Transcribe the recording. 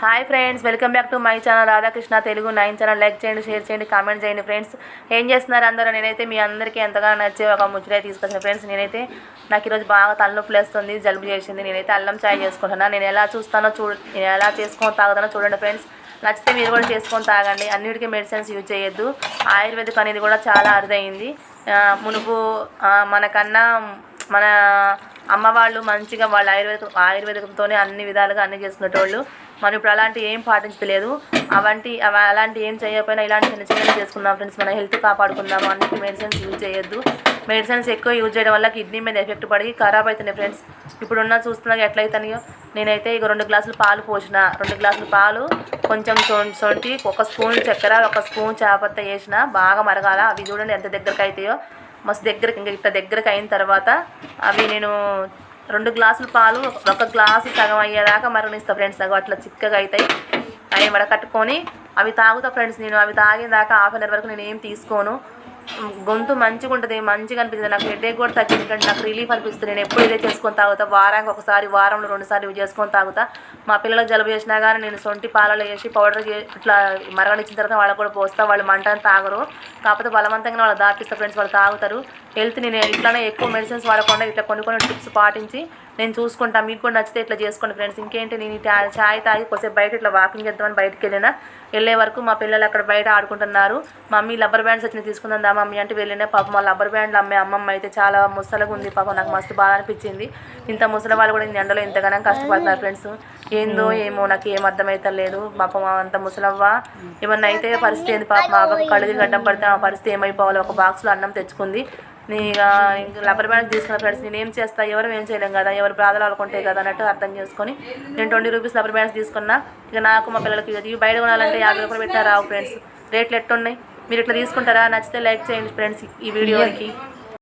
Hi friends welcome back to my channel Radhakrishna Telugu. Nine channel like చేయండి share చేయండి comment చేయండి friends. ఏం చేస్తున్నారు అందరూ? నేనైతే మీ అందరికీ ఎంతగానో నచ్చే ఒక ముచ్చట తీసుకొచ్చిన. ఫ్రెండ్స్ నేనైతే నాకు ఈరోజు బాగా తలనొప్పి వేస్తుంది జలుబు చేసింది. నేనైతే అల్లం చాయ్ చేసుకుంటున్నాను నేను ఎలా చూస్తానో చూ నేను ఎలా చేసుకొని తాగుతానో చూడండి ఫ్రెండ్స్. నచ్చితే మీరు కూడా చేసుకొని తాగండి. అన్నిటికీ మెడిసిన్స్ యూజ్ చేయొద్దు. ఆయుర్వేదిక్ అనేది కూడా చాలా అరుదైంది. మునుపు మనకన్నా మన అమ్మవాళ్ళు మంచిగా వాళ్ళు ఆయుర్వేద ఆయుర్వేదికంతోనే అన్ని విధాలుగా అన్ని చేసుకునేటోళ్ళు. మనం ఇప్పుడు అలాంటి ఏం పాటించలేదు అవంటి అలాంటి ఏం చేయకపోయినా ఇలాంటి చిన్న చిన్నవి చేసుకుందాం ఫ్రెండ్స్. మన హెల్త్ కాపాడుకుందాం. అన్నిటి మెడిసిన్స్ యూజ్ చేయొద్దు. మెడిసిన్స్ ఎక్కువ యూజ్ చేయడం వల్ల కిడ్నీ మీద ఎఫెక్ట్ పడి ఖరాబ్ అవుతున్నాయి ఫ్రెండ్స్. ఇప్పుడున్న చూస్తున్నాక ఎట్లయితున్నాయో నేనైతే ఇక రెండు గ్లాసులు పాలు పోసిన. రెండు గ్లాసులు పాలు కొంచెం సొం- సొంటి ఒక స్పూన్ చక్కెర ఒక స్పూన్ చేపత్త వేసిన. బాగా మరగాల. అవి చూడండి ఎంత దగ్గరకు అవుతాయో మస్తు దగ్గరికి ఇంకా ఇట్లా దగ్గరకు అయిన తర్వాత అవి నేను రెండు గ్లాసులు పాలు ఒక గ్లాసు సగం అయ్యేదాకా మరణిస్తా ఫ్రెండ్స్. సగం అట్లా చిక్కగా అవుతాయి అవి వడకట్టుకొని అవి తాగుతా ఫ్రెండ్స్ నేను. అవి తాగిన దాకా హాఫ్ అన్ అవర్ వరకు నేను ఏం తీసుకోను. గొంతు మంచిగా ఉంటుంది మంచిగా అనిపిస్తుంది. నాకు హెడేక్ కూడా తగ్గింది ఎందుకంటే నాకు రిలీఫ్ అనిపిస్తుంది. నేను ఎప్పుడు ఇదే చేసుకొని తాగుతా. వారానికి ఒకసారి వారంలో రెండుసార్లు ఇవి చేసుకొని తాగుతా. మా పిల్లలకు జలుబు చేసినా కానీ నేను సొంటి పాలలో వేసి పౌడర్ ఇట్లా మరగనిచ్చిన తర్వాత వాళ్ళకు కూడా పోస్తా. వాళ్ళు మంటని తాగరు. కాకపోతే బలవంతంగా వాళ్ళు దాపిస్తారు ఫ్రెండ్స్ వాళ్ళు తాగుతారు. హెల్త్ నేను ఇట్లానే ఎక్కువ మెడిసిన్స్ వాడకుండా ఇట్లా కొన్ని కొన్ని టిప్స్ పాటించి నేను చూసుకుంటా. మీకు కూడా నచ్చితే ఇట్లా చేసుకోండి ఫ్రెండ్స్. ఇంకేంటి నేను ఛాయ్ టా- తాగి కొద్దిసేపు బయట ఇట్లా వాకింగ్ చేద్దామని బయటకు వెళ్ళినా. వెళ్ళే వరకు మా పిల్లలు అక్కడ బయట ఆడుకుంటున్నారు. మమ్మీ రబ్బర్ బ్యాండ్స్ వచ్చి తీసుకుందాం దా మమ్మీ అంటే వెళ్ళినా. పాపం మా రబ్బర్ బ్యాండ్లు అమ్మే అమ్మమ్మ అయితే చాలా ముసలగా ఉంది. పాపం నాకు మస్తు బాధ అనిపించింది. ఇంత ముసలి వాళ్ళు కూడా ఈ ఎండలో ఇంతగానో కష్టపడుతున్నారు ఫ్రెండ్స్. ఏందో ఏమో నాకు ఏం అర్థమైతే లేదు పాపం అంత ముసలవ్వ. ఏమన్నా అయితే పరిస్థితి ఏంది పాపం. మా అవ్వకు కడుగు గడ్డం పడితే ఆ పరిస్థితి ఏమైపోవాలి? ఒక బాక్స్లో అన్నం తెచ్చుకుంది. ఇక ఇంక రబ్బర్ బ్యాండ్ తీసుకున్న ఫ్రెండ్స్ నేను ఏం చేస్తా ఎవరు ఏం చేయలేం కదా ఎవరు బాధలు అనుకుంటే కదా అన్నట్టు అర్థం చేసుకొని నేను ట్వంటీ రూపీస్ రబ్బర్ బ్యాండ్స్ తీసుకున్నా. ఇక నాకు మా పిల్లలకి ఇవి బయట కొనాలంటే యాభై రూపాయలు పెట్టినా రావు ఫ్రెండ్స్? రేట్లు ఎట్టున్నాయి మీరు ఇట్లా తీసుకుంటారా? నచ్చితే లైక్ చేయండి ఫ్రెండ్స్ ఈ వీడియోకి.